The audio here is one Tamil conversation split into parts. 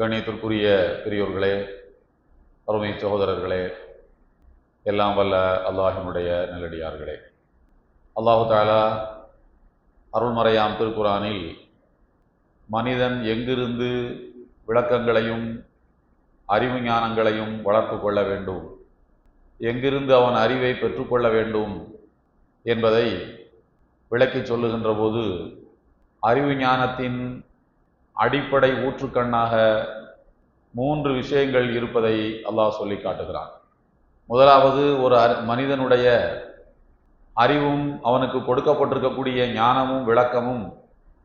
கணியத்திற்குரிய பெரியோர்களே அருமை சகோதரர்களே எல்லாம் வல்ல அல்லாஹினுடைய நல்லடியார்களே. அல்லாஹு தாலா அருள்மறையாம் திருக்குறானில் மனிதன் எங்கிருந்து விளக்கங்களையும் அறிவு ஞானங்களையும் வளர்த்து கொள்ள வேண்டும் எங்கிருந்து அவன் அறிவை பெற்றுக்கொள்ள வேண்டும் என்பதை விளக்கி சொல்லுகின்ற போது அறிவு ஞானத்தின் அடிப்படை ஊற்றுக்கண்ணாக மூன்று விஷயங்கள் இருப்பதை அல்லாஹ் சொல்லி காட்டுகிறான். முதலாவது ஒரு மனிதனுடைய அறிவும் அவனுக்கு கொடுக்கப்பட்டிருக்கக்கூடிய ஞானமும் விளக்கமும்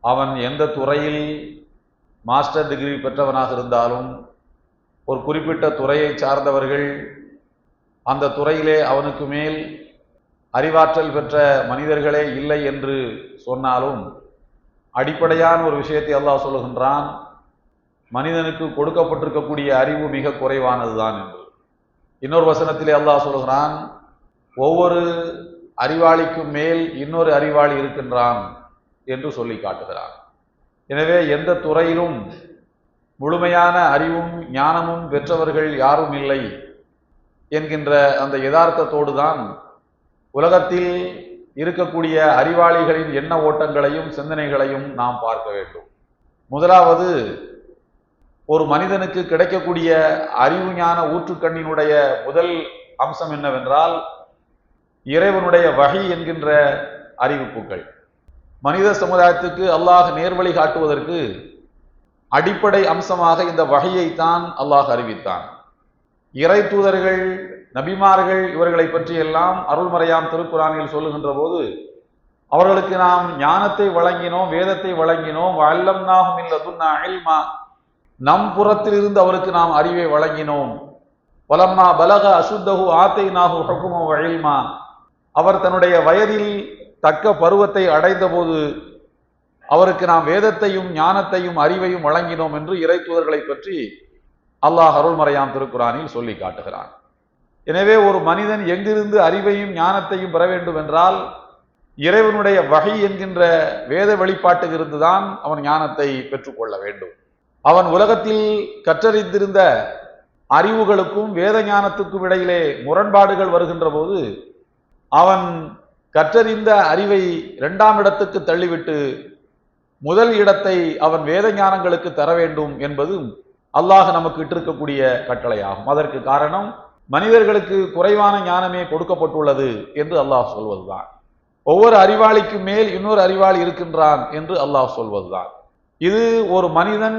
அவன் எந்த துறையில் மாஸ்டர் டிகிரி பெற்றவனாக இருந்தாலும் ஒரு குறிப்பிட்ட துறையை சார்ந்தவர்கள் அந்த துறையிலே அவனுக்கு மேல் அறிவாற்றல் பெற்ற மனிதர்களே இல்லை என்று சொன்னாலும் அடிப்படையான ஒரு விஷயத்தை அல்லாஹ் சொல்லுகின்றான் மனிதனுக்கு கொடுக்கப்பட்டிருக்கக்கூடிய அறிவு மிக குறைவானதுதான் என்று. இன்னொரு வசனத்திலே அல்லாஹ் சொல்லுகிறான் ஒவ்வொரு அறிவாளிக்கும் மேல் இன்னொரு அறிவாளி இருக்கின்றான் என்று சொல்லி காட்டுகிறான். எனவே எந்த துறையிலும் முழுமையான அறிவும் ஞானமும் பெற்றவர்கள் யாரும் இல்லை என்கின்ற அந்த யதார்த்தத்தோடு தான் உலகத்தில் இருக்கக்கூடிய அறிவாளிகளின் எண்ண ஓட்டங்களையும் சிந்தனைகளையும் நாம் பார்க்க வேண்டும். முதலாவது ஒரு மனிதனுக்கு கிடைக்கக்கூடிய அறிவு ஞான ஊற்றுக்கண்ணினுடைய முதல் அம்சம் என்னவென்றால் இறைவனுடைய வகை என்கின்ற அறிவிப்புகள். மனித சமுதாயத்துக்கு அல்லாஹ் நேர்வழி காட்டுவதற்கு அடிப்படை அம்சமாக இந்த வகையைத்தான் அல்லாஹ் அறிவித்தான். இறை தூதர்கள் நபிமார்கள் இவர்களை பற்றியெல்லாம் அருள்மறையாம் திருக்குறானில் சொல்லுகின்ற போது அவர்களுக்கு நாம் ஞானத்தை வழங்கினோம் வேதத்தை வழங்கினோம் வல்லம் நாகும் இல்லதுன்னா அழில்மா நம் புறத்திலிருந்து அவருக்கு நாம் அறிவை வழங்கினோம். வலம்மா பலக அசுத்தகு ஆத்தை நாகு ஹக்குமோ அழில்மா அவர் தன்னுடைய வயதில் தக்க பருவத்தை அடைந்தபோது அவருக்கு நாம் வேதத்தையும் ஞானத்தையும் அறிவையும் வழங்கினோம் என்று இறைத்துவர்களை பற்றி அல்லாஹ் அருள்மறையாம் திருக்குறானில் சொல்லி காட்டுகிறான். எனவே ஒரு மனிதன் எங்கிருந்து அறிவையும் ஞானத்தையும் பெற வேண்டும் என்றால் இறைவனுடைய வகை என்கின்ற வேத வெளிப்பாட்டிலிருந்து தான் அவன் ஞானத்தை பெற்றுக்கொள்ள வேண்டும். அவன் உலகத்தில் கற்றறிந்திருந்த அறிவுகளுக்கும் வேத ஞானத்துக்கும் இடையிலே முரண்பாடுகள் வருகின்ற போது அவன் கற்றறிந்த அறிவை இரண்டாம் இடத்துக்கு தள்ளிவிட்டு முதல் இடத்தை அவன் வேத ஞானங்களுக்கு தர வேண்டும் என்பதும் அல்லாஹ் நமக்கு இட்டிருக்கக்கூடிய கட்டளையாகும். அதற்கு காரணம் மனிதர்களுக்கு குறைவான ஞானமே கொடுக்கப்பட்டுள்ளது என்று அல்லாஹ் சொல்வதுதான். ஒவ்வொரு அறிவாளிக்கு மேல் இன்னொரு அறிவாளி இருக்கின்றான் என்று அல்லாஹ் சொல்வதுதான். இது ஒரு மனிதன்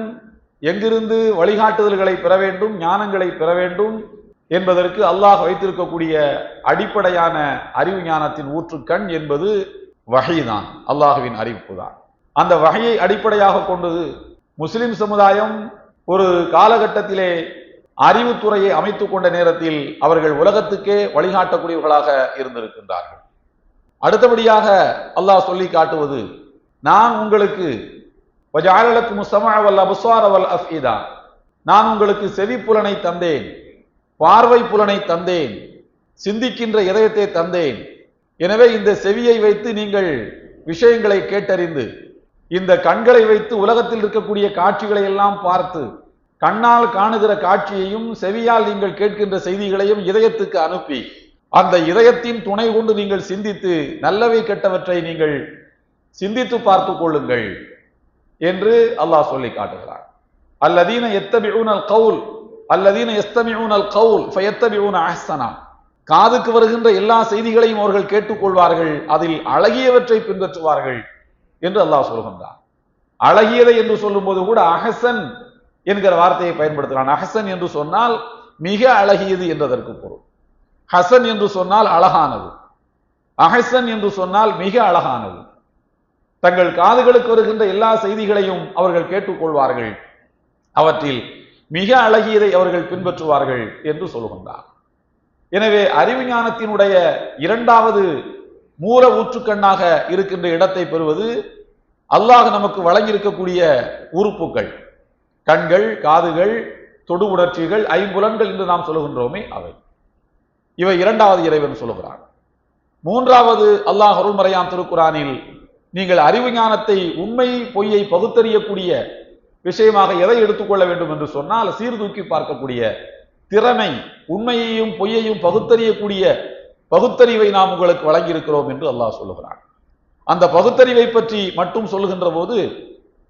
எங்கிருந்து வழிகாட்டுதல்களை பெற வேண்டும் ஞானங்களை பெற வேண்டும் என்பதற்கு அல்லாஹ் வைத்திருக்கக்கூடிய அடிப்படையான அறிவு ஞானத்தின் ஊற்றுக்கண் என்பது வகைதான் அல்லாஹுவின் அறிவிப்பு தான் அந்த வகையை அடிப்படையாக கொண்டது முஸ்லிம் சமுதாயம் ஒரு காலகட்டத்திலே அறிவுத்துறையை அமைத்துக் கொண்ட நேரத்தில் அவர்கள் உலகத்துக்கே வழிகாட்டக்கூடியவர்களாக இருந்திருக்கின்றார்கள். அடுத்தபடியாக அல்லாஹ் சொல்லி காட்டுவது நான் உங்களுக்கு நான் உங்களுக்கு செவி புலனை தந்தேன் பார்வை புலனை தந்தேன் சிந்திக்கின்ற இதயத்தை தந்தேன். எனவே இந்த செவியை வைத்து நீங்கள் விஷயங்களை கேட்டறிந்து இந்த கண்களை வைத்து உலகத்தில் இருக்கக்கூடிய காட்சிகளை எல்லாம் பார்த்து கண்ணால் காணுகிற காட்சியையும் செவியால் நீங்கள் கேட்கின்ற செய்திகளையும் இதயத்துக்கு அனுப்பி அந்த இதயத்தின் துணை கொண்டு நீங்கள் சிந்தித்து நல்லவை கெட்டவற்றை நீங்கள் சிந்தித்து பார்த்து கொள்ளுங்கள் என்று அல்லாஹ் சொல்லி காட்டுகிறார் அல்லதீன எத்தபிஊனல் கவுல் அல்லதீன எஸ்தமிஊனல் கவுல் ஃபயத்தபிஊன அஹ்சனா. காதுக்கு வருகின்ற எல்லா செய்திகளையும் அவர்கள் கேட்டுக்கொள்வார்கள் அதில் அழகியவற்றை பின்பற்றுவார்கள் என்று அல்லாஹ் சொல்கின்றான். அழகியதை என்று சொல்லும்போது கூட அஹசன் என்கிற வார்த்தையை பயன்படுத்துகிறான். அஹசன் என்று சொன்னால் மிக அழகியது என்றதற்கு பொருள். ஹசன் என்று சொன்னால் அழகானது. அஹசன் என்று சொன்னால் மிக அழகானது. தங்கள் காதுகளுக்கு வருகின்ற எல்லா செய்திகளையும் அவர்கள் கேட்டுக்கொள்வார்கள். அவற்றில் மிக அழகியதை அவர்கள் பின்பற்றுவார்கள் என்று சொல்லுகின்றார். எனவே அறிவு ஞானத்தினுடைய இரண்டாவது மூல ஊற்றுக்கண்ணாக இருக்கின்ற இடத்தை பெறுவது அல்லாஹ் நமக்கு வழங்கியிருக்கக்கூடிய உறுப்புகள். கண்கள் காதுகள் தொடு உணர்ச்சிகள் ஐம்புலன்கள் என்று நாம் சொல்லுகின்றோமே அவை. இவை இரண்டாவது இறைவன் சொல்லுகிறான். மூன்றாவது அல்லாஹ் அருள்மறையான் திருக்குறானில் நீங்கள் அறிவு ஞானத்தை உண்மை பொய்யை பகுத்தறியக்கூடிய விஷயமாக எதை எடுத்துக்கொள்ள வேண்டும் என்று சொன்னால் சீர்தூக்கி பார்க்கக்கூடிய திறனை உண்மையையும் பொய்யையும் பகுத்தறியக்கூடிய பகுத்தறிவை நாம் உங்களுக்கு வழங்கியிருக்கிறோம் என்று அல்லாஹ் சொல்லுகிறான். அந்த பகுத்தறிவை பற்றி மட்டும் சொல்லுகின்ற போது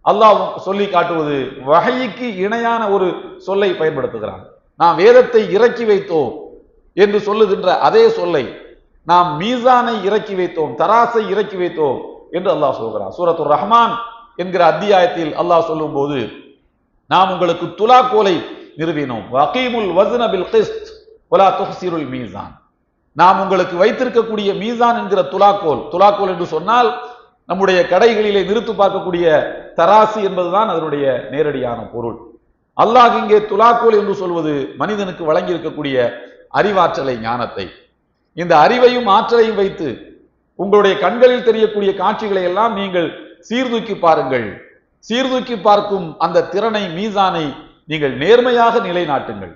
அல்லாஹ் சொல்லி காட்டுவது வகைக்கு இணையான ஒரு சொல்லை பயன்படுத்துகிறான். நாம் வேதத்தை இறக்கி வைத்தோம் என்று சொல்லுகின்ற அதே சொல்லை நாம் மீசானை இறக்கி வைத்தோம் தராசை இறக்கி வைத்தோம் என்று அல்லாஹ் சொல்கிறான். சூரத்துர் ரஹ்மான் என்கிற அத்தியாயத்தில் அல்லாஹ் சொல்லும்போது நாம் உங்களுக்கு துலாக்கோலை நிறுவினோம். வகீமுல் வஸ்ன பில் கிஸ்த் வலா மீசான். நாம் உங்களுக்கு வைத்திருக்கக்கூடிய மீசான் என்கிற துலாக்கோல் துலாக்கோல் என்று சொன்னால் நம்முடைய கடைகளிலே நிறுத்து பார்க்கக்கூடிய தராசு என்பதுதான் அதனுடைய நேரடியான பொருள். அல்லாஹ் இங்கே துலாக்கோல் என்று சொல்வது மனிதனுக்கு வழங்கி இருக்கக்கூடிய அறிவாற்றலை ஞானத்தை. இந்த அறிவையும் ஆற்றலையும் வைத்து உங்களுடைய கண்களில் தெரியக்கூடிய காட்சிகளை எல்லாம் நீங்கள் சீர்தூக்கி பாருங்கள். சீர்தூக்கி பார்க்கும் அந்த திறனை மீசானை நீங்கள் நேர்மையாக நிலைநாட்டுங்கள்.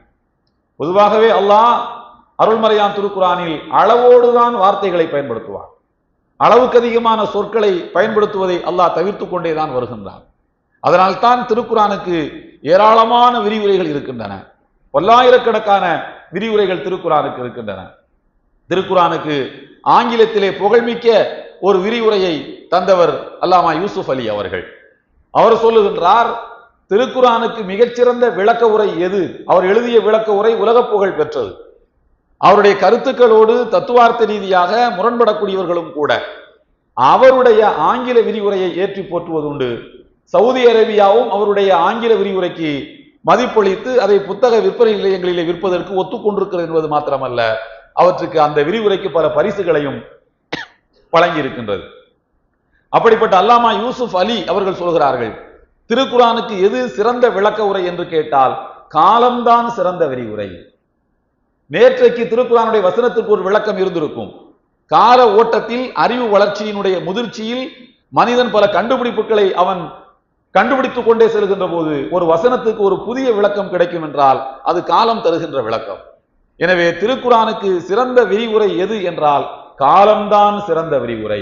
பொதுவாகவே அல்லாஹ் அருள்மறையான் திருக்குறானில் அளவோடுதான் வார்த்தைகளை பயன்படுத்துவார் அளவுக்கு அதிகமான சொற்களை பயன்படுத்துவதை அல்லாஹ் தவிர்த்து கொண்டேதான் வருகின்றான். அதனால்தான் திருக்குறானுக்கு ஏராளமான விரிவுரைகள் இருக்கின்றன. பல்லாயிரக்கணக்கான விரிவுரைகள் திருக்குறானுக்கு இருக்கின்றன. திருக்குறானுக்கு ஆங்கிலத்திலே புகழ்மிக்க ஒரு விரிவுரையை தந்தவர் அல்லாமா யூசுப் அலி அவர்கள். அவர் சொல்லுகின்றார் திருக்குறானுக்கு மிகச்சிறந்த விளக்க உரை எது? அவர் எழுதிய விளக்க உரை உலக புகழ் பெற்றது. அவருடைய கருத்துக்களோடு தத்துவார்த்த ரீதியாக முரண்படக்கூடியவர்களும் கூட அவருடைய ஆங்கில விரிவுரையை ஏற்றி போற்றுவதுண்டு சவுதி அரேபியாவும் அவருடைய ஆங்கில விரிவுரைக்கு மதிப்பளித்து அதை புத்தக விற்பனை நிலையங்களிலே விற்பதற்கு ஒத்துக்கொண்டிருக்கிறது என்பது மாத்திரமல்ல. அவற்றுக்கு அந்த விரிவுரைக்கு பல பரிசுகளையும் வழங்கி இருக்கின்றது அப்படிப்பட்ட அல்லாமா யூசுப் அலி அவர்கள் சொல்கிறார்கள் திருக்குறானுக்கு எது சிறந்த விளக்க உரை என்று கேட்டால் காலம்தான் சிறந்த விரிவுரை. நேற்றைக்கு திருக்குறானுடைய வசனத்துக்கு ஒரு விளக்கம் இருந்திருக்கும். கால ஓட்டத்தில் அறிவு வளர்ச்சியினுடைய முதிர்ச்சியில் மனிதன் பல கண்டுபிடிப்புகளை அவன் கண்டுபிடித்துக் கொண்டே செல்கின்ற போது ஒரு வசனத்துக்கு ஒரு புதிய விளக்கம் கிடைக்கும் என்றால் அது காலம் தருகின்ற விளக்கம். எனவே திருக்குறானுக்கு சிறந்த விரிவுரை எது என்றால் காலம்தான் சிறந்த விரிவுரை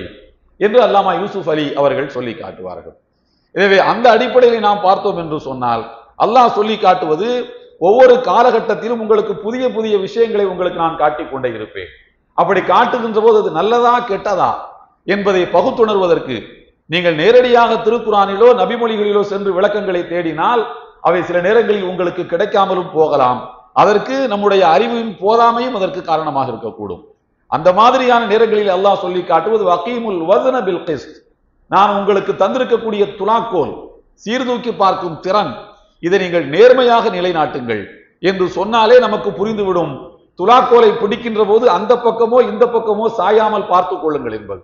என்று அல்லாமா யூசுப் அலி அவர்கள் சொல்லி காட்டுவார்கள். எனவே அந்த அடிப்படையில் நாம் பார்த்தோம் என்று சொன்னால் அல்லாஹ் சொல்லி காட்டுவது ஒவ்வொரு காலகட்டத்திலும் உங்களுக்கு புதிய புதிய விஷயங்களை உங்களுக்கு நான் காட்டிக் கொண்டே இருப்பேன். அப்படி காட்டுகின்ற போது அது நல்லதா கெட்டதா என்பதை பகுத்துணர்வதற்கு நீங்கள் நேரடியாக திருக்குறானிலோ நபிமொழிகளிலோ சென்று விளக்கங்களை தேடினால் அவை சில நேரங்களில் உங்களுக்கு கிடைக்காமலும் போகலாம். அதற்கு நம்முடைய அறிவும் போதாமையும் அதற்கு காரணமாக இருக்கக்கூடும். அந்த மாதிரியான நேரங்களில் அல்லாஹ் சொல்லி காட்டுவது வக்கீமுல் வசன பில் நான் உங்களுக்கு தந்திருக்கக்கூடிய துலாக்கோல் சீர்தூக்கி பார்க்கும் திறன் இதை நீங்கள் நேர்மையாக நிலைநாட்டுங்கள் என்று சொன்னாலே நமக்கு புரிந்துவிடும். துலாக்கோலை பிடிக்கின்ற போது அந்த பக்கமோ இந்த பக்கமோ சாயாமல் பார்த்து கொள்ளுங்கள் என்பது.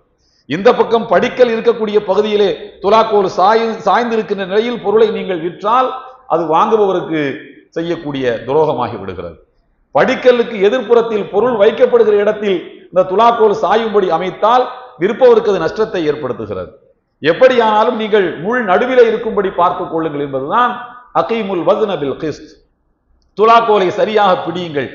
இந்த பக்கம் படிக்கல் இருக்கக்கூடிய பகுதியிலே துலாக்கோல் சாய் சாய்ந்திருக்கின்ற நிலையில் பொருளை நீங்கள் விற்றால் அது வாங்குபவருக்கு செய்யக்கூடிய துரோகமாகி விடுகிறது. படிக்கல்லுக்கு எதிர்ப்புறத்தில் பொருள் வைக்கப்படுகிற இடத்தில் இந்த துலாக்கோல் சாயும்படி அமைத்தால் விற்பவருக்கு அது நஷ்டத்தை ஏற்படுத்துகிறது. எப்படியானாலும் நீங்கள் முள் நடுவில இருக்கும்படி பார்த்துக் கொள்ளுங்கள் என்பதுதான் அகீமுல் வதுனபில் கிஸ்த். துலாக்கோலை சரியாக பிடியுங்கள்.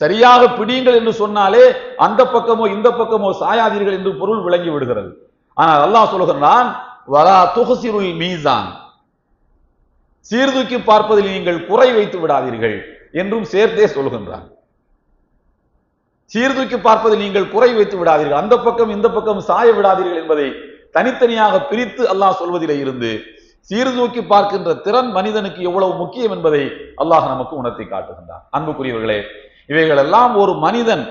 சரியாக பிடியுங்கள் என்று சொன்னாலே அந்த பக்கமோ இந்த பக்கமோ சாயாதீர்கள் என்று பொருள் விளங்கி விடுகிறது. ஆனால் அல்லாஹ் சொல்லுகிறான் வரா துகசிருல் மீசான். சீர்தூக்கி பார்ப்பதில் நீங்கள் குறை வைத்து விடாதீர்கள் என்றும் சேர்த்தே சொல்கின்றான் சீர்தூக்கி பார்ப்பதில் நீங்கள் குறை வைத்து விடாதீர்கள். அந்த பக்கம் இந்த பக்கம் சாய விடாதீர்கள் என்பதை தனித்தனியாக பிரித்து அல்லாஹ் சொல்வதிலே இருந்து சீர்தூக்கி பார்க்கின்ற திறன் மனிதனுக்கு எவ்வளவு முக்கியம் என்பதை அல்லாஹ் நமக்கு உணர்த்தி காட்டுகின்றான். அன்புக்குரியவர்களே இவைகளெல்லாம் ஒரு மனிதன்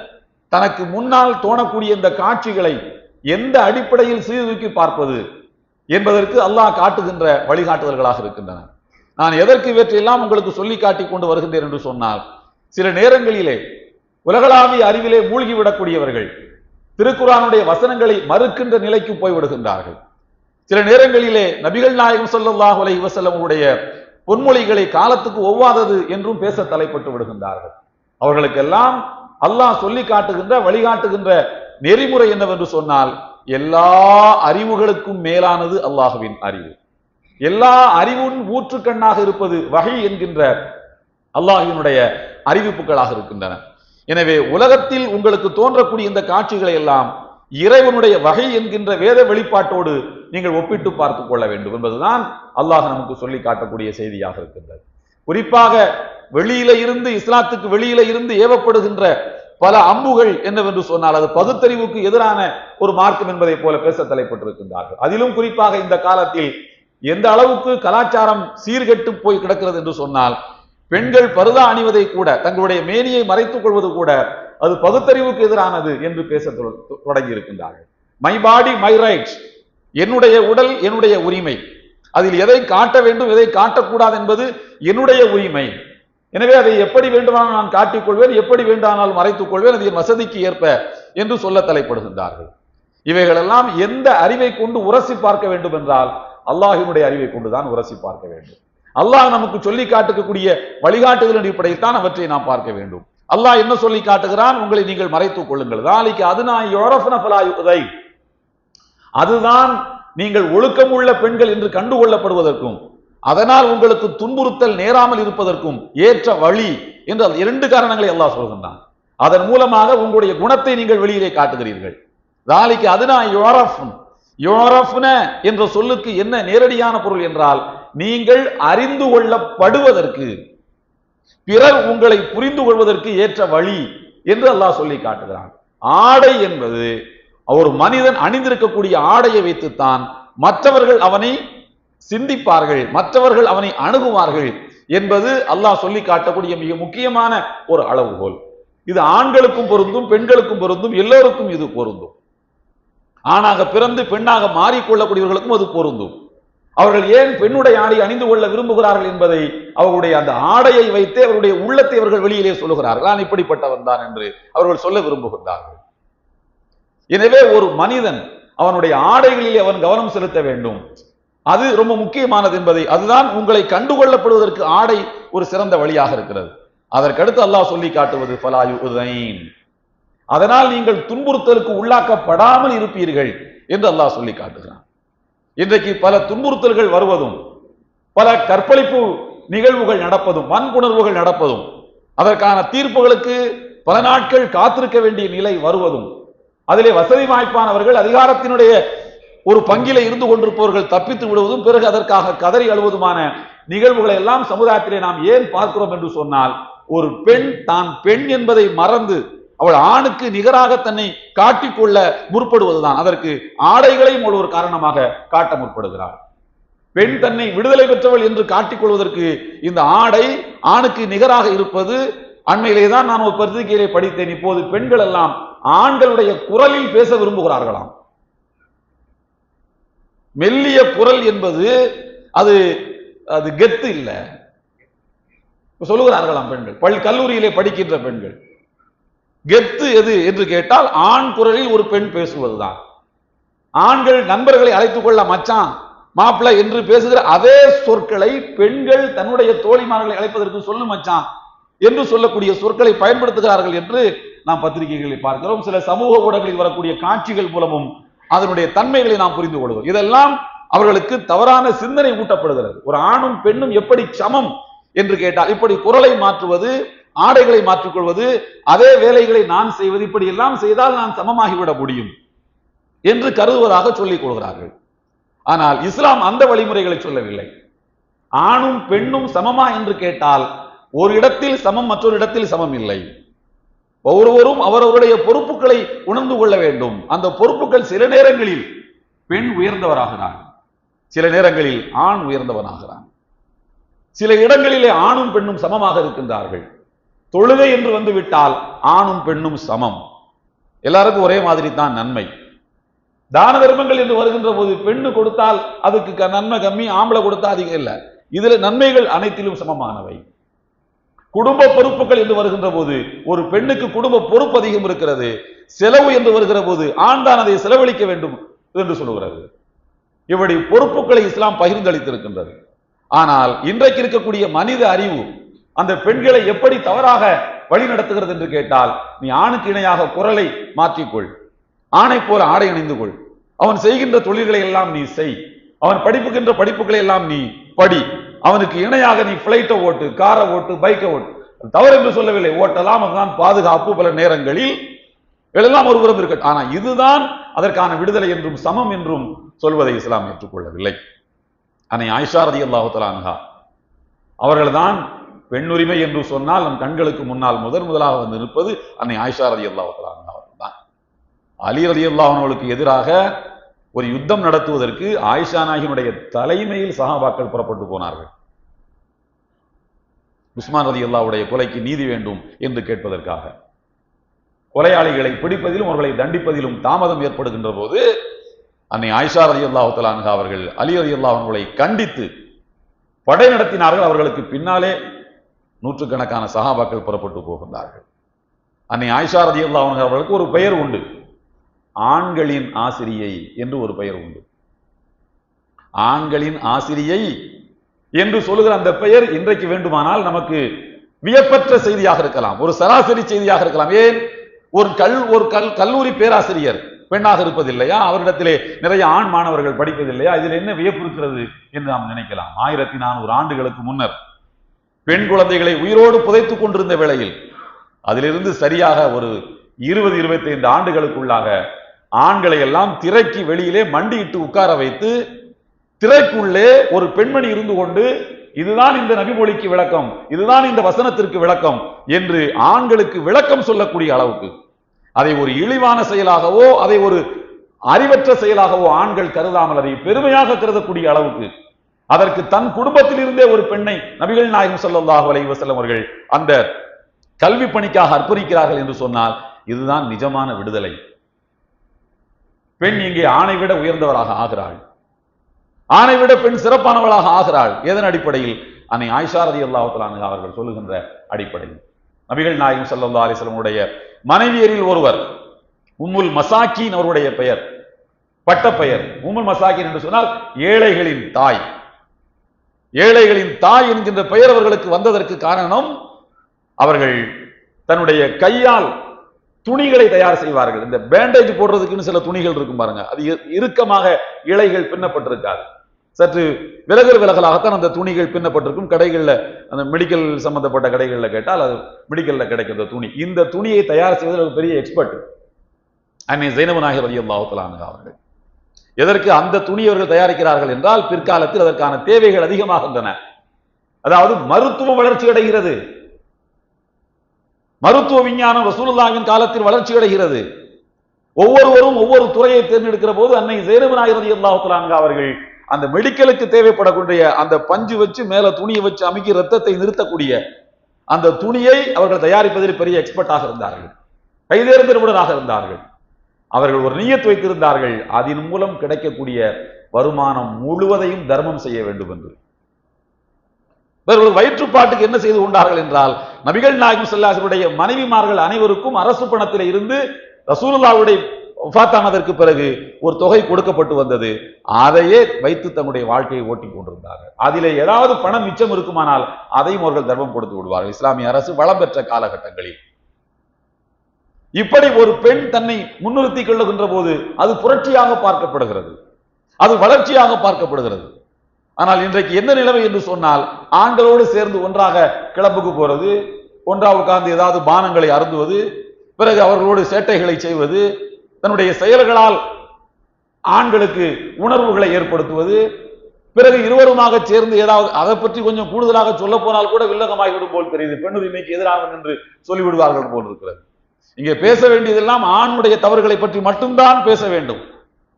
தனக்கு முன்னால் தோணக்கூடிய இந்த காட்சிகளை எந்த அடிப்படையில் சீர்தூக்கி பார்ப்பது என்பதற்கு அல்லாஹ் காட்டுகின்ற வழிகாட்டுதல்களாக இருக்கின்றன. நான் எதற்கு இவற்றையெல்லாம் உங்களுக்கு சொல்லி காட்டி கொண்டு வருகின்றேன் என்று சொன்னால் சில நேரங்களிலே உலகளாவிய அறிவிலே மூழ்கி விடக்கூடியவர்கள் திருக்குறானுடைய வசனங்களை மறுக்கின்ற நிலைக்கு போய்விடுகின்றார்கள். சில நேரங்களிலே நபிகள் நாயகம் ஸல்லல்லாஹு அலை இவசல்லமுடைய பொன்மொழிகளை காலத்துக்கு ஒவ்வாதது என்றும் பேச தலைப்பட்டு விடுகின்றார்கள். அவர்களுக்கெல்லாம் அல்லாஹ் சொல்லி காட்டுகின்ற வழிகாட்டுகின்ற நெறிமுறை என்னவென்று சொன்னால் எல்லா அறிவுகளுக்கும் மேலானது அல்லாஹுவின் அறிவு. எல்லா அறிவும் ஊற்றுக்கண்ணாக இருப்பது வகை என்கின்ற அல்லாஹினுடைய அறிவிப்புகளாக இருக்கின்றன. எனவே உலகத்தில் உங்களுக்கு தோன்றக்கூடிய இந்த காட்சிகளை எல்லாம் இறைவனுடைய வகை என்கின்ற வேத வெளிப்பாட்டோடு நீங்கள் ஒப்பிட்டு பார்த்து கொள்ள வேண்டும் என்பதுதான் அல்லாஹ் நமக்கு சொல்லி காட்டக்கூடிய செய்தியாக இருக்கின்றது. குறிப்பாக வெளியில இருந்து இஸ்லாத்துக்கு வெளியில இருந்து ஏவப்படுகின்ற பல அம்புகள் என்னவென்று சொன்னால் அது பகுத்தறிவுக்கு எதிரான ஒரு மார்க்கம் என்பதை போல பேச தலைப்பட்டிருக்கின்றார்கள். அதிலும் குறிப்பாக இந்த காலத்தில் எந்த அளவுக்கு கலாச்சாரம் சீர்கெட்டு போய் கிடக்கிறது என்று சொன்னால் பெண்கள் பருதா அணிவதை கூட தங்களுடைய மேனியை மறைத்துக் கொள்வது கூட அது பகுத்தறிவுக்கு எதிரானது என்று பேச தொ- தொடங்கி இருக்கின்றார்கள் மை பாடி மை ரைட்ஸ் என்னுடைய உடல் என்னுடைய உரிமை. அதில் எதை காட்ட வேண்டும் எதை காட்டக்கூடாது என்பது என்னுடைய உரிமை. எனவே அதை எப்படி வேண்டுமானால் நான் காட்டிக் கொள்வேன் எப்படி வேண்டுமானால் மறைத்துக் கொள்வேன் அது என் வசதிக்கு ஏற்ப என்று சொல்ல தலைப்படுகின்றார்கள். இவைகளெல்லாம் எந்த அறிவை கொண்டு உரசி பார்க்க வேண்டும் என்றால் அல்லாஹினுடைய அறிவை கொண்டுதான் உரசி பார்க்க வேண்டும். அல்லாஹ் நமக்கு சொல்லி காட்டுக்கக்கூடிய வழிகாட்டுதல் அடிப்படையில் தான் அவற்றை நாம் பார்க்க வேண்டும். அல்லாஹ் என்ன சொல்லி காட்டுகிறான்? உங்களை நீங்கள் மறைத்துக் கொள்ளுங்கள். நாளைக்கு அது நான் அதுதான் நீங்கள் ஒழுக்கம் உள்ள பெண்கள் என்று கண்டுகொள்ளப்படுவதற்கும் அதனால் உங்களுக்கு துன்புறுத்தல் நேராமல் இருப்பதற்கும் ஏற்ற வழி என்று இரண்டு காரணங்களை அல்லாஹ் சொல்கின்றான். அதன் மூலமாக உங்களுடைய குணத்தை நீங்கள் வெளியிலே காட்டுகிறீர்கள். ராணிக்கு அது நான் யோரஃபுன் யோரஃப்ன என்ற சொல்லுக்கு என்ன நேரடியான பொருள் என்றால் நீங்கள் அறிந்து கொள்ளப்படுவதற்கு பிறர் உங்களை புரிந்து கொள்வதற்கு ஏற்ற வழி என்று அல்லாஹ் சொல்லி காட்டுகிறான். ஆடை என்பது ஒரு மனிதன் அணிந்திருக்கக்கூடிய ஆடையை வைத்துத்தான் மற்றவர்கள் அவனை சிந்திப்பார்கள் மற்றவர்கள் அவனை அணுகுவார்கள் என்பது அல்லாஹ் சொல்லி காட்டக்கூடிய மிக முக்கியமான ஒரு அளவுகோல். இது ஆண்களுக்கும் பொருந்தும் பெண்களுக்கும் பொருந்தும் எல்லோருக்கும் இது பொருந்தும். ஆணாக பிறந்து பெண்ணாக மாறிக்கொள்ளக்கூடியவர்களுக்கும் அது பொருந்தும். அவர்கள் ஏன் பெண்ணுடைய ஆடை அணிந்து கொள்ள விரும்புகிறார்கள் என்பதை அவருடைய அந்த ஆடையை வைத்தே அவருடைய உள்ளத்தை அவர்கள் வெளியிலே சொல்லுகிறார்கள். நான் இப்படிப்பட்டவன் தான் என்று அவர்கள் சொல்ல விரும்புகின்றார்கள். எனவே ஒரு மனிதன் அவனுடைய ஆடைகளிலே அவன் கவனம் செலுத்த வேண்டும். அது ரொம்ப முக்கியமானது என்பதை அதுதான் உங்களை கண்டுகொள்ளப்படுவதற்கு ஆடை ஒரு சிறந்த வழியாக இருக்கிறது. அதற்கடுத்து அல்லாஹ் சொல்லி காட்டுவது பலாயு உதைன் அதனால் நீங்கள் துன்புறுத்தலுக்கு உள்ளாக்கப்படாமல் இருப்பீர்கள் என்று அல்லாஹ் சொல்லி காட்டுகிறான். இன்றைக்கு பல துன்புறுத்தல்கள் வருவதும் பல கற்பழிப்பு நிகழ்வுகள் நடப்பதும் வன்புணர்வுகள் நடப்பதும் அதற்கான தீர்ப்புகளுக்கு பல நாட்கள் காத்திருக்க வேண்டிய நிலை வருவதும் அதிலே வசதி வாய்ப்பானவர்கள் அதிகாரத்தினுடைய ஒரு பங்கில இருந்து கொண்டிருப்பவர்கள் தப்பித்து விடுவதும் பிறகு அதற்காக கதறி அழுவதுமான நிகழ்வுகளை எல்லாம் சமுதாயத்திலே நாம் ஏன் பார்க்கிறோம் என்று சொன்னால் ஒரு பெண் தான் பெண் என்பதை மறந்து அவள் ஆணுக்கு நிகராக தன்னை காட்டிக்கொள்ள முற்படுவதுதான். அதற்கு ஆடைகளையும் அவள் ஒரு காரணமாக காட்ட முற்படுகிறாள். பெண் தன்னை விடுதலை பெற்றவள் என்று காட்டிக்கொள்வதற்கு இந்த ஆடை ஆணுக்கு நிகராக இருப்பது அண்மையிலே தான் நான் ஒரு பத்திரிகையிலே படித்தேன். இப்போது பெண்கள் எல்லாம் ஆண்களுடைய குரலில் பேச விரும்புகிறார்களாம். மெல்லிய குரல் என்பது அது அது கெத்து இல்லை. சொல்லுகிறார்களாம் பெண்கள். பல் கல்லூரியிலே படிக்கின்ற பெண்கள். கெத்து எது என்று கேட்டால் ஆண் குரலில் ஒரு பெண் பேசுவதுதான். ஆண்கள் நண்பர்களை அழைத்துக் கொள்ள மச்சான் மாப்பிள்ளை என்று பேசுகிற அதே சொற்களை பெண்கள் தன்னுடைய தோழிமார்களை அழைப்பதற்கு சொல்லு மச்சான் என்று சொல்லக்கூடிய சொற்களை பயன்படுத்துகிறார்கள் என்று நாம் பத்திரிகைகளை பார்க்கிறோம். சில சமூக ஊடகங்களில் வரக்கூடிய காட்சிகள் மூலமும் அதனுடைய தன்மைகளை நாம் புரிந்து கொள்கிறோம். இதெல்லாம் அவர்களுக்கு தவறான சிந்தனை ஊட்டப்படுகிறது. ஒரு ஆணும் பெண்ணும் எப்படி சமம் என்று கேட்டால் இப்படி குரலை மாற்றுவது ஆடைகளை மாற்றிக்கொள்வது அதே வேலைகளை நான் செய்வது இப்படி எல்லாம் செய்தால் நான் சமமாகிவிட முடியும் என்று கருதுவதாக சொல்லிக் கொள்கிறார்கள். ஆனால் இஸ்லாம் அந்த வழிமுறைகளை சொல்லவில்லை. ஆணும் பெண்ணும் சமமா என்று கேட்டால் ஒரு இடத்தில் சமம் மற்றொரு இடத்தில் சமம் இல்லை. ஒவ்வொருவரும் அவரவருடைய பொறுப்புகளை உணர்ந்து கொள்ள வேண்டும். அந்த பொறுப்புகள் சில நேரங்களில் பெண் உயர்ந்தவராகிறான். சில நேரங்களில் ஆண் உயர்ந்தவனாகிறான். சில இடங்களிலே ஆணும் பெண்ணும் சமமாக இருக்கின்றார்கள். தொழுகை என்று வந்து விட்டால் ஆணும் பெண்ணும் சமம். எல்லாருக்கும் ஒரே மாதிரி தான் நன்மை. தான தர்மங்கள் என்று வருகின்ற போது பெண்ணு கொடுத்தால் அதுக்கு க- நன்மை கம்மி ஆம்பளை கொடுத்தா அதிகம் இல்லை. இதுல நன்மைகள் அனைத்திலும் சமமானவை. குடும்ப பொறுப்புகள் என்று வருகின்ற போது ஒரு பெண்ணுக்கு குடும்ப பொறுப்பு அதிகம் இருக்கிறது. செலவு என்று வருகிற போது ஆண் தான் அதை செலவழிக்க வேண்டும் என்று சொல்லுகிறது. இப்படி பொறுப்புகளை இஸ்லாம் பகிர்ந்தளித்திருக்கின்றது. ஆனால் இன்றைக்கு இருக்கக்கூடிய மனித அறிவு அந்த பெண்களை எப்படி தவறாக வழி நடத்துகிறது என்று கேட்டால் நீ ஆணுக்கு இணையாக குரலை மாற்றிக்கொள். ஆணை போல ஆடை அணிந்து கொள். அவன் செய்கின்ற தொழில்களை எல்லாம் நீ செய். அவன் படிப்புகின்ற படிப்புகளை எல்லாம் நீ படி. அவனுக்கு இணையாக நீ பிளைட்டை ஓட்டு காரை ஓட்டு பைக்கை ஓட்டு. தவறு என்று சொல்லவில்லை. ஓட்டலாம் அதுதான் பாதுகாப்பு பல நேரங்களில். எல்லாம் ஒருபுறம் இருக்கட்டும். ஆனா இதுதான் அதற்கான விடுதலை என்றும் சமம் என்றும் சொல்வதை இஸ்லாம் ஏற்றுக்கொள்ளவில்லை. அன்னை ஆயிஷா ரதி அல்லாஹு அவர்கள்தான் பெண்ணுரிமை என்று சொன்னால் நம் கண்களுக்கு முன்னால் முதன் முதலாக வந்து நிற்பது அன்னை ஆயிஷா ரதி அல்லாஹு அவர்கள் தான் அலி ரதி அவர்களுக்கு எதிராக ஒரு யுத்தம் நடத்துவதற்கு ஆயிஷா நாயகினுடைய தலைமையில் சஹாபாக்கள் புறப்பட்டு போனார்கள். உஸ்மான் ரதி அல்லாவுடைய கொலைக்கு நீதி வேண்டும் என்று கேட்பதற்காக. கொலையாளிகளை பிடிப்பதிலும் அவர்களை தண்டிப்பதிலும் தாமதம் ஏற்படுகின்ற போது அன்னை ஆயிஷா ரதி அல்லாஹு அவர்கள் அலி ரதி அல்லா கண்டித்து படை நடத்தினார்கள். அவர்களுக்கு பின்னாலே நூற்றுக்கணக்கான சகாபாக்கள் புறப்பட்டு போகின்றார்கள். அன்னை ஆயிஷா ரதியுல்லா அவர்களுக்கு ஒரு பெயர் உண்டு. ஆண்களின் ஆசிரியை என்று ஒரு பெயர் உண்டு. ஆண்களின் ஆசிரியை என்று சொல்லுகிற அந்த பெயர் இன்றைக்கு வேண்டுமானால் நமக்கு வியப்பற்ற செய்தியாக இருக்கலாம். ஒரு சராசரி செய்தியாக இருக்கலாம். ஏன்? ஒரு கல் ஒரு கல் கல்லூரி பேராசிரியர் பெண்ணாக இருப்பதில்லையா? அவரிடத்திலே நிறைய ஆண் மாணவர்கள் படிப்பதில்லையா? இதில் என்ன வியப்பு இருக்கிறது என்று நாம் நினைக்கலாம். ஆயிரத்தி நானூறு ஆண்டுகளுக்கு முன்னர் பெண் குழந்தைகளை உயிரோடு புதைத்துக் கொண்டிருந்த வேளையில் அதிலிருந்து சரியாக ஒரு இருபது இருபத்தி ஐந்து ஆண்டுகளுக்குள்ளாக ஆண்களை எல்லாம் திரைக்கு வெளியிலே மண்டியிட்டு உட்கார வைத்து திரைக்குள்ளே ஒரு பெண்மணி இருந்து கொண்டு இதுதான் இந்த நபிமொழிக்கு விளக்கம் இதுதான் இந்த வசனத்திற்கு விளக்கம் என்று ஆண்களுக்கு விளக்கம் சொல்லக்கூடிய அளவுக்கு அதை ஒரு இழிவான செயலாகவோ அதை ஒரு அறிவற்ற செயலாகவோ ஆண்கள் கருதாமல் அதை பெருமையாக கருதக்கூடிய அளவுக்கு அதற்கு தன் குடும்பத்தில் இருந்தே ஒரு பெண்ணை நபிகள் நாயகம் ஸல்லல்லாஹு அலைஹி வஸல்லம் அவர்கள் அந்த கல்வி பணிக்காக அர்ப்பணிக்கிறார்கள் என்று சொன்னால் இதுதான் நிஜமான விடுதலை. பெண் இங்கே ஆணை விட உயர்ந்தவராக ஆகிறாள். ஆணை விட பெண் சிறப்பானவளாக ஆகிறாள். எதன் அடிப்படையில்? அன்னை ஆயிஷா ரதி அல்லாஹ் அவர்கள் சொல்லுகின்ற அடிப்படையில். நபிகள் நாயகம் சல்லா அலிஸ்லமுடைய மனைவியரில் ஒருவர் உம்முல் மசாக்கின் அவருடைய பெயர் பட்ட பெயர் உம்முல் மசாக்கின் என்று சொன்னால் ஏழைகளின் தாய். ஏழைகளின் தாய் என்கின்ற பெயர் அவர்களுக்கு வந்ததற்கு காரணம் அவர்கள் தன்னுடைய கையால் துணிகளை தயார் செய்வார்கள். இந்த பேண்டேஜ் போடுறதுக்குன்னு சில துணிகள் இருக்கும் பாருங்க. அது இறுக்கமாக இலைகள் பின்னப்பட்டிருக்காது. சற்று விலகல் விலகலாகத்தான் அந்த துணிகள் பின்னப்பட்டிருக்கும். கடைகளில் அந்த மெடிக்கல் சம்பந்தப்பட்ட கடைகளில் கேட்டால் அது மெடிக்கல்ல கிடைக்கிற துணி. இந்த துணியை தயார் செய்வதில் ஒரு பெரிய எக்ஸ்பர்ட் அன்னை ஜெயினபு நாயகர் அலி அவர்கள். எதற்கு அந்த துணியவர்கள் தயாரிக்கிறார்கள் என்றால் பிற்காலத்தில் அதற்கான தேவைகள் அதிகமாகின்றன அதாவது மருத்துவ வளர்ச்சி அடைகிறது. மருத்துவ விஞ்ஞானம் ரசூலுல்லாவின் காலத்தில் வளர்ச்சி அடைகிறது. ஒவ்வொருவரும் ஒவ்வொரு துறையை தேர்ந்தெடுக்கிற போது அன்னை ஜெயனபு நாயகர் அலி அவர்கள் அந்த மெடிக்கலுக்கு தேவைப்படக்கூடிய அந்த பஞ்சு வச்சு மேல துணியை வச்சு அமுக்கி ரத்தத்தை நிறுத்தக்கூடிய அந்த துணியை அவர்கள் தயாரிப்பதில் பெரிய எக்ஸ்பர்ட்டாக இருந்தார்கள். கைதேர்ந்த நிபுணராக இருந்தார்கள். அவர்கள் ஒரு நியத் வைத்திருந்தார்கள். அதன் மூலம் கிடைக்கக்கூடிய வருமானம் முழுவதையும் தர்மம் செய்ய வேண்டும் என்று. இவர்கள் வயிற்றுப்பாட்டுக்கு என்ன செய்து கொண்டார்கள் என்றால் நபிகள் நாயகம் செல்லாசருடைய மனைவிமார்கள் அனைவருக்கும் அரசு பணத்தில் இருந்து ரசூலுல்லாவுடைய வஃபாத்தானதற்கு பிறகு ஒரு தொகை கொடுக்கப்பட்டு வந்தது. அதையே வைத்து தன்னுடைய வாழ்க்கையை ஓட்டிக் கொண்டிருந்தார்கள். அதிலே ஏதாவது பணம் மிச்சம் இருக்குமானால் அதையும் அவர்கள் தர்மம் கொடுத்து விடுவார்கள். இஸ்லாமிய அரசு வளம் பெற்ற காலகட்டங்களில். இப்படி ஒரு பெண் தன்னை முன்னிறுத்திக் கொள்ளுகின்ற போது அது புரட்சியாக பார்க்கப்படுகிறது. அது வளர்ச்சியாக பார்க்கப்படுகிறது. ஆனால் இன்றைக்கு என்ன நிலைமை என்று சொன்னால் ஆண்களோடு சேர்ந்து ஒன்றாக கிளப்புக்கு போறது ஒன்றாக உட்கார்ந்து ஏதாவது பானங்களை அருந்துவது பிறகு அவர்களோடு சேட்டைகளை செய்வது தன்னுடைய செயல்களால் ஆண்களுக்கு உணர்வுகளை ஏற்படுத்துவது பிறகு இருவருமாக சேர்ந்து ஏதாவது அதை பற்றி கொஞ்சம் கூடுதலாக சொல்ல போனால் கூட வில்லகமாகிவிடும் போல் தெரியுது. பெண்ணுரிமைக்கு எதிராக என்று சொல்லிவிடுவார்கள் போல் இருக்கிறது. இங்கே பேச வேண்டியதெல்லாம் ஆணுடைய தவறுகளை பற்றி மட்டும்தான் பேச வேண்டும்.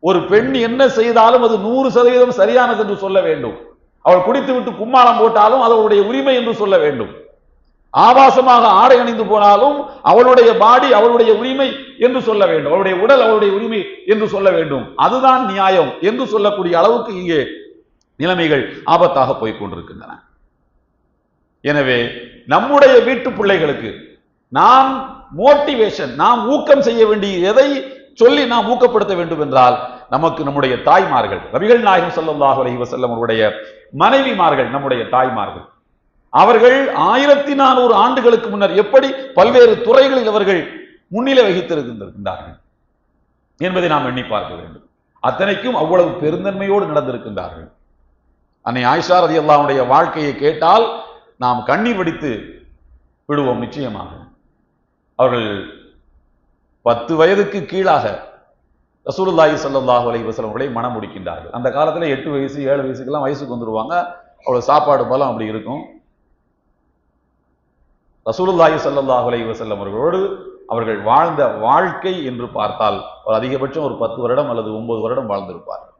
ஒரு பெண் என்ன செய்தாலும் அது நூறு சதவீதம் சரியானது என்று சொல்ல வேண்டும். அவள் குடித்து விட்டு கும்மாளம் போட்டாலும் அது அவளுடைய உரிமை என்று சொல்ல வேண்டும். ஆபாசமாக ஆடை அணிந்து போனாலும் அவளுடைய பாடி அவளுடைய உரிமை என்று சொல்ல வேண்டும். அவளுடைய உடல் அவளுடைய உரிமை என்று சொல்ல வேண்டும். அதுதான் நியாயம் என்று சொல்லக்கூடிய அளவுக்கு இங்கே நிலைமைகள் ஆபத்தாக போய் கொண்டிருக்கின்றன. எனவே நம்முடைய வீட்டு பிள்ளைகளுக்கு நாம் மோட்டிவேஷன் நாம் ஊக்கம் செய்ய வேண்டிய எதை சொல்லி நாம் ஊக்கப்படுத்த வேண்டும் என்றால் நமக்கு நம்முடைய தாய்மார்கள் ரவிகள் நாயகம் ஸல்லல்லாஹு அலஹி வசல்லம் அவருடைய மனைவிமார்கள் நம்முடைய தாய்மார்கள். அவர்கள் ஆயிரத்தி நானூறு ஆண்டுகளுக்கு முன்னர் எப்படி பல்வேறு துறைகளில் அவர்கள் முன்னிலை வகித்திருக்கின்றார்கள் என்பதை நாம் எண்ணி பார்க்க வேண்டும். அத்தனைக்கும் அவ்வளவு பெருந்தன்மையோடு நடந்திருக்கின்றார்கள். அன்னை ஆயிஷா ரதி வாழ்க்கையை கேட்டால் நாம் கண்ணீர் வடித்து விடுவோம் நிச்சயமாக. அவர்கள் பத்து வயதுக்கு கீழாக ரசூலுல்லாஹி சல்லாஹூ அலி வஸல்லம் அவர்களை மனம் முடிக்கின்றார்கள். அந்த காலத்துல எட்டு வயசு ஏழு வயசுக்கெல்லாம் வயசுக்கு வந்துருவாங்க. அவ்வளவு சாப்பாடு பலம் அப்படி இருக்கும். ரசூலுல்லாஹி சல்லாஹூ அலி வசல்லம் அவர்களோடு அவர்கள் வாழ்ந்த வாழ்க்கை என்று பார்த்தால் ஒரு அதிகபட்சம் ஒரு பத்து வருடம் அல்லது ஒன்பது வருடம் வாழ்ந்திருப்பார்கள்.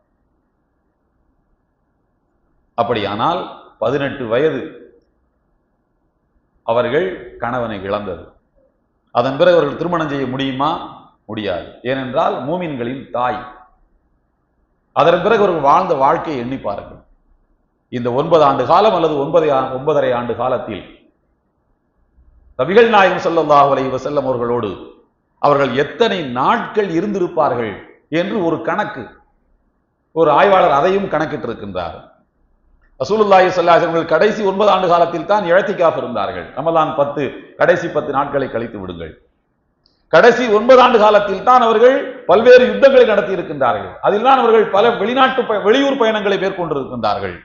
அப்படியானால் பதினெட்டு வயது அவர்கள் கணவனை இழந்தது. அதன் பிறகு அவர்கள் திருமணம் செய்ய முடியுமா? முடியாது. ஏனென்றால் மூமின்களின் தாய். அதன் பிறகு அவர்கள் வாழ்ந்த வாழ்க்கையை எண்ணி பாருங்கள். இந்த ஒன்பது ஆண்டு காலம் அல்லது ஒன்பதை ஒன்பதரை ஆண்டு காலத்தில் நபிகள் நாயகம் சொல்லல்லாஹ் அலைஹி வசல்லம் அவர்களோடு அவர்கள் எத்தனை நாட்கள் இருந்திருப்பார்கள் என்று ஒரு கணக்கு ஒரு ஆய்வாளர் அதையும் கணக்கிட்டிருக்கின்றார். ரசூலுல்லாஹி ஸல்லல்லாஹு அலைஹி கடைசி ஒன்பது ஆண்டு காலத்தில் தான் இழத்திக்காக இருந்தார்கள். ரமலான் பத்து கடைசி பத்து நாட்களை கழித்து விடுங்கள். கடைசி ஒன்பது ஆண்டு காலத்தில் தான் அவர்கள் பல்வேறு யுத்தங்களை நடத்தி இருக்கின்றார்கள். அதில் தான் அவர்கள் பல வெளிநாட்டு ப- வெளியூர் பயணங்களை மேற்கொண்டிருக்கின்றார்கள்.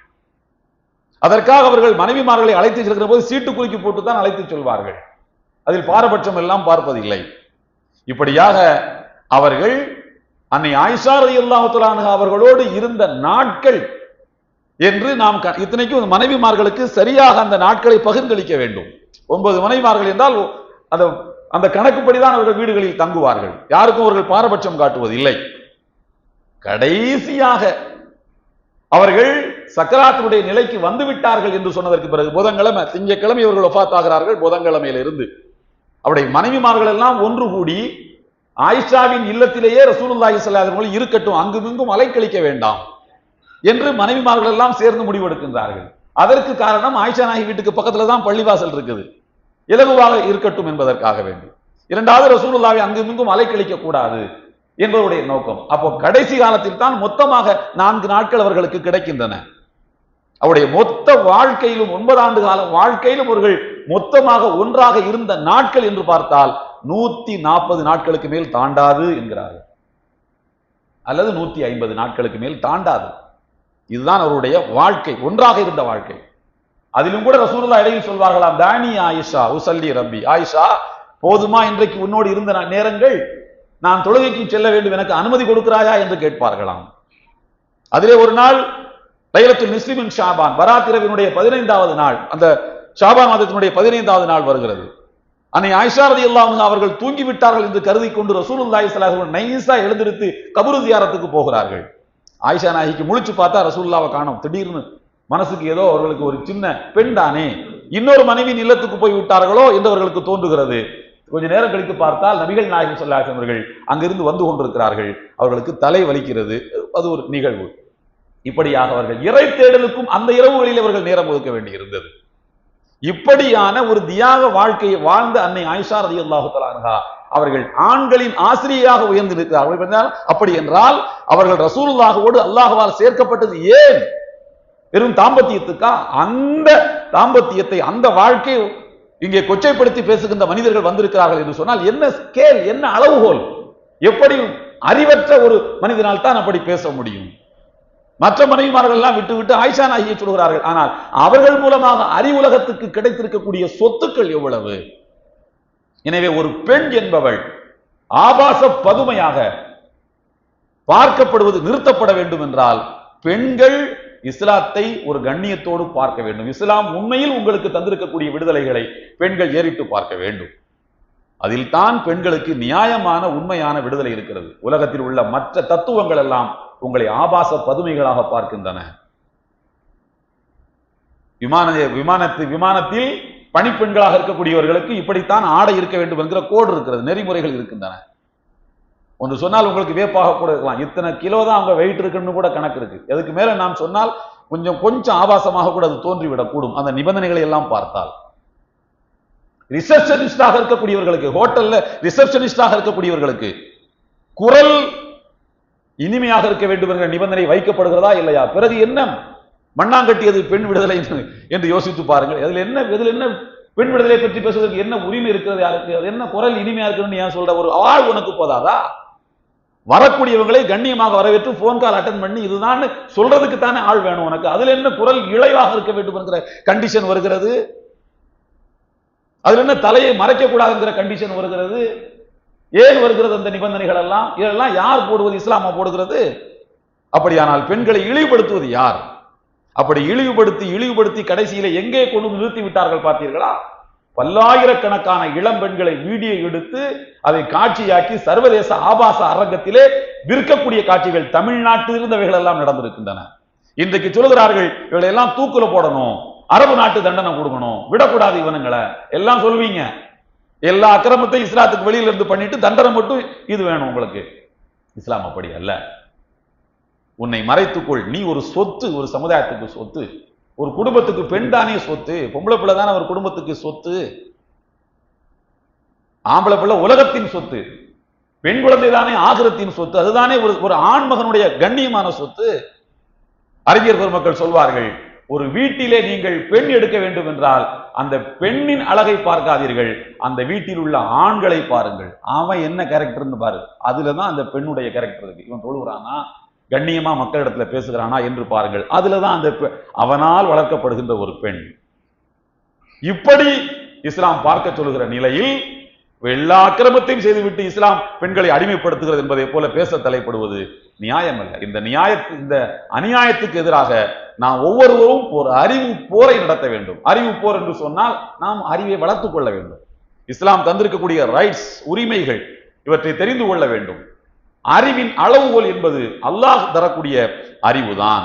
அதற்காக அவர்கள் மனைவிமார்களை அழைத்து செல்கிற போது சீட்டு குலுக்கி போட்டு தான் அழைத்து செல்வார்கள். அதில் பாரபட்சம் எல்லாம் பார்ப்பதில்லை. இப்படியாக அவர்கள் அன்னை ஆயிஷா ரலியல்லாஹு அவர்களோடு இருந்த நாட்கள் என்று நாம் க- இத்தனைக்கும் மனைவிமார்களுக்கு சரியாக அந்த நாட்களை பகிர்ந்தளிக்க வேண்டும். ஒன்பது மனைவிமார்கள் என்றால் அந்த அந்த கணக்குப்படிதான் அவர்கள் வீடுகளில் தங்குவார்கள். யாருக்கும் அவர்கள் பாரபட்சம் காட்டுவதில்லை. கடைசியாக அவர்கள் சக்கராத்தினுடைய நிலைக்கு வந்து விட்டார்கள் என்று சொன்னதற்கு பிறகு புதன்கிழமை திங்கக்கிழமை இவர்கள் புதன்கிழமையில புதன்கிழமையிலிருந்து. அவருடைய மனைவிமார்கள் எல்லாம் ஒன்று கூடி ஆயிஷாவின் இல்லத்திலேயே ரசூலுல்லாஹி ஸல்லல்லாஹு இருக்கட்டும் வஸல்லம் இருக்கட்டும் அங்குமிங்கும் அலைக்கழிக்க வேண்டாம். என்று மனைவிமார்கள் எல்லாம் சேர்ந்து முடிவெடுக்கின்றார்கள். அதற்கு காரணம் ஆயிஷா நாயகி வீட்டுக்கு பக்கத்துல தான் பள்ளிவாசல் இருக்குது. இலகுவாக இருக்கட்டும் என்பதற்காக வேண்டி. இரண்டாவது ரசூலுல்லாவை அங்குமிங்கும் அலைக்கழிக்க கூடாது என்பவருடைய நோக்கம். அப்போ கடைசி காலத்தில் தான் மொத்தமாக நான்கு நாட்கள் அவர்களுக்கு கிடைக்கின்றன. அவருடைய மொத்த வாழ்க்கையிலும் ஒன்பது ஆண்டு காலம் வாழ்க்கையிலும் அவர்கள் மொத்தமாக ஒன்றாக இருந்த நாட்கள் என்று பார்த்தால் நூத்தி நாற்பது நாட்களுக்கு மேல் தாண்டாது என்கிறார்கள். அல்லது நூத்தி ஐம்பது நாட்களுக்கு மேல் தாண்டாது. இதுதான் அவருடைய வாழ்க்கை ஒன்றாக இருந்த வாழ்க்கை. அதிலும் கூட ரசூலுல்லாஹ் இடையில் சொல்வார்களாம் தானி ஆயிஷா உசல்லி ரப்பி. ஆயிஷா போதுமா இன்றைக்கு உன்னோடு இருந்த நேரங்கள் நான் தொழுகைக்கு செல்ல வேண்டும் எனக்கு அனுமதி கொடுக்கிறாயா? என்று கேட்பார்களாம். அதிலே ஒரு நாள் தைலத்தில் நிஸ்லிமின் ஷாபான் பராத்திரவினுடைய பதினைந்தாவது நாள் அந்த ஷாபான் மாதத்தினுடைய பதினைந்தாவது நாள் வருகிறது. அன்னை ஆயிஷா ரலியல்லாஹு அவர்கள் தூங்கி விட்டார்கள் என்று கருதி கொண்டு ரசூலுல்லாஹி ஸல்லல்லாஹு நைசா எழுந்திருத்து கபுரு தியாரத்துக்கு போகிறார்கள். ஆயிஷா நாயகிக்கு முழிச்சு பார்த்தா ரசூல்லாவை காணும். திடீர்னு மனசுக்கு ஏதோ அவர்களுக்கு ஒரு சின்ன பெண் தானே இன்னொரு மனைவியின் இல்லத்துக்கு போய் விட்டார்களோ என்று அவர்களுக்கு தோன்றுகிறது. கொஞ்ச நேரம் கழித்து பார்த்தால் நபிகள் நாயகம் ஸல்லல்லாஹு அவர்கள் அங்கிருந்து வந்து கொண்டிருக்கிறார்கள். அவர்களுக்கு தலை வலிக்கிறது. அது ஒரு நிகழ்வு. இப்படியாக அவர்கள் இறை தேடலுக்கும் அந்த இரவுகளில் அவர்கள் நேரம் ஒதுக்க வேண்டியிருந்தது. இப்படியான ஒரு தியாக வாழ்க்கையை வாழ்ந்த அன்னை ஆயிஷா ரதி தஆலா அவர்கள் ஆண்களின் ஆசிரியராக உயர்ந்திருக்கிறார்கள் அப்படி என்றால் அவர்கள் ரசூலுல்லாஹோடு அல்லாஹுவால் சேர்க்கப்பட்டது ஏன்? வெறும் தாம்பத்தியத்துக்கா? அந்த தாம்பத்தியத்தை அந்த வாழ்க்கை இங்கே கொச்சைப்படுத்தி பேசுகின்ற மனிதர்கள் வந்திருக்கிறார்கள் என்று சொன்னால் என்ன ஸ்கேல் என்ன அளவுகோல்? எப்படி அறிவற்ற ஒரு மனிதனால் தான் அப்படி பேச முடியும். மற்ற மனைவிமார்கள் எல்லாம் விட்டு விட்டு ஆயிஷா நாகியை சொல்கிறார்கள். ஆனால் அவர்கள் மூலமாக அறிவுலகத்துக்கு கிடைத்திருக்கக்கூடிய சொத்துக்கள் எவ்வளவு? எனவே ஒரு பெண் என்பவள் ஆபாச பதுமையாக பார்க்கப்படுவது நிறுத்தப்பட வேண்டும் என்றால் பெண்கள் இஸ்லாத்தை ஒரு கண்ணியத்தோடு பார்க்க வேண்டும். இஸ்லாம் உண்மையில் உங்களுக்கு தந்திருக்கக்கூடிய விடுதலைகளை பெண்கள் ஏறிட்டு பார்க்க வேண்டும். அதில் தான் பெண்களுக்கு நியாயமான உண்மையான விடுதலை இருக்கிறது. உலகத்தில் உள்ள மற்ற தத்துவங்கள் எல்லாம் உங்களை ஆபாச பதுமைகளாக பார்க்கின்றன. விமான விமானத்து விமானத்தில் பணிப்பெண்களாக இருக்கக்கூடியவர்களுக்கு இப்படித்தான் ஆடை இருக்க வேண்டும் என்கிற கோடு இருக்கிறது நெறிமுறைகள் இருக்கின்றன. ஒன்று சொன்னால் உங்களுக்கு வேப்பாக கூட இருக்கலாம். இத்தனை கிலோ தான் அவங்க வெயிட் இருக்குன்னு கூட கணக்கு இருக்கு. எதுக்கு மேல நாம் சொன்னால் கொஞ்சம் கொஞ்சம் ஆபாசமாக கூட அது தோன்றிவிடக்கூடும். அந்த நிபந்தனைகளை எல்லாம் பார்த்தால். ரிசப்ஷனிஸ்டாக இருக்கக்கூடியவர்களுக்கு ஹோட்டல்ல ரிசப்ஷனிஸ்டாக இருக்கக்கூடியவர்களுக்கு குரல் இனிமையாக இருக்க வேண்டும் என்கிற நிபந்தனை வைக்கப்படுகிறதா இல்லையா? பிறகு என்ன? மண்ணாங்கட்டியது பெண் விடுதலை என்று- யோசித்து பாருங்கள். அதில் என்ன இதில் என்ன பெண் விடுதலை பற்றி பேசுவதற்கு என்ன உரிமை இருக்கிறது யாருக்கு அது என்ன குரல் இனிமையா இருக்குன்னு ஏன் சொல்ற? ஒரு ஆள் உனக்கு போதாதா? வரக்கூடியவங்களை கண்ணியமாக வரவேற்று போன் கால் அட்டன் பண்ணி இதுதான் சொல்றதுக்கு தானே ஆள் வேணும் உனக்கு. அதுல என்ன குரல் இழைவாக இருக்க வேண்டும் என்கிற கண்டிஷன் வருகிறது? அதுல என்ன தலையை மறைக்க கூடாதுங்கிற கண்டிஷன் வருகிறது? ஏன் வருகிறது அந்த நிபந்தனைகள் எல்லாம் இதெல்லாம் யார் போடுவது? இஸ்லாமா போடுகிறது. அப்படியானால் பெண்களை இழிவுபடுத்துவது யார்? அப்படி இழிவுபடுத்தி இழிவுபடுத்தி கடைசியில எங்கே கொண்டு நிறுத்தி விட்டார்கள் பார்த்தீர்களா? பல்லாயிரக்கணக்கான இளம் பெண்களை வீடியோ எடுத்து அதை காட்சியாக்கி சர்வதேச ஆபாச அரங்கத்திலே விற்கக்கூடிய காட்சிகள் தமிழ்நாட்டில் இருந்தவைகள் எல்லாம் நடந்திருக்கின்றன. இன்றைக்கு சொல்கிறார்கள் இவளை எல்லாம் தூக்குல போடணும் அரபு நாட்டு தண்டனை கொடுக்கணும் விடக்கூடாது இவனுங்களை. எல்லாம் சொல்வீங்க. எல்லா அக்கிரமத்தையும் இஸ்லாத்துக்கு வெளியில இருந்து பண்ணிட்டு தண்டனை மட்டும் இது வேணும் உங்களுக்கு. இஸ்லாம் அப்படி அல்ல. உன்னை மறைத்துக்கொள். நீ ஒரு சொத்து ஒரு சமுதாயத்துக்கு சொத்து. ஒரு குடும்பத்துக்கு பெண் தானே சொத்து. பொம்பளை பிள்ளை தானே ஒரு குடும்பத்துக்கு சொத்து. ஆம்பளை பிள்ளை உலகத்தின் சொத்து. பெண் குழந்தை தானே ஆகிரத்தின் சொத்து. அதுதானே ஒரு ஒரு ஆண்மகனுடைய கண்ணியமான சொத்து. அறிஞர் பெருமக்கள் சொல்வார்கள் ஒரு வீட்டிலே நீங்கள் பெண் எடுக்க வேண்டும் என்றால் அந்த பெண்ணின் அழகை பார்க்காதீர்கள். அந்த வீட்டில் உள்ள ஆண்களை பாருங்கள். அவன் என்ன கேரக்டர்னு பாரு. அதுல தான் அந்த பெண்ணுடைய கேரக்டர் இருக்கு. இவன் தொழுகிறானா? கண்ணியமா மக்களிடத்துல பேசுகிறானா என்று பாருங்கள். அதுலதான் அந்த பெ- அவனால் வளர்க்கப்படுகின்ற ஒரு பெண். இப்படி இஸ்லாம் பார்க்க சொல்லுகிற நிலையில் எல்லா அக்கிரமத்தையும் செய்துவிட்டு இஸ்லாம் பெண்களை அடிமைப்படுத்துகிறது என்பதை போல பேச தலைப்படுவது நியாயம் அல்ல இந்த நியாய இந்த அநியாயத்துக்கு எதிராக நாம் ஒவ்வொருவரும் ஒரு அறிவு போரை நடத்த வேண்டும். அறிவு போர் என்று சொன்னால் நாம் அறிவை வளர்த்துக் கொள்ள வேண்டும். இஸ்லாம் தந்திருக்கக்கூடிய ரைட்ஸ் உரிமைகள் இவற்றை தெரிந்து கொள்ள வேண்டும். அறிவின் அளவுகோல் என்பது அல்லாஹ் தரக்கூடிய அறிவுதான்.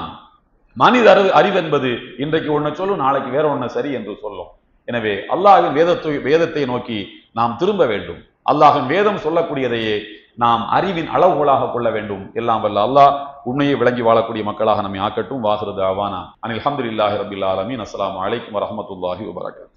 மனித அறிவு அறிவு என்பது இன்றைக்கு ஒன்று சொல்லும் நாளைக்கு வேற ஒன்று சரி என்று சொல்லும். எனவே அல்லாஹின் வேதத்தை வேதத்தை நோக்கி நாம் திரும்ப வேண்டும். அல்லாஹின் வேதம் சொல்லக்கூடியதையே நாம் அறிவின் அளவுகளாக கொள்ள வேண்டும். எல்லாம் வல்ல அல்லாஹ் உண்மையை விளங்கி வாழக்கூடிய மக்களாக நம்மை ஆக்கட்டும். வாகிறது அவானா அனில் அஹமதுல்லாஹி ரபில் ஆலமின். அஸ்லாம் வலைக்கம் வரமத்துல்லாஹி வபரகாத்.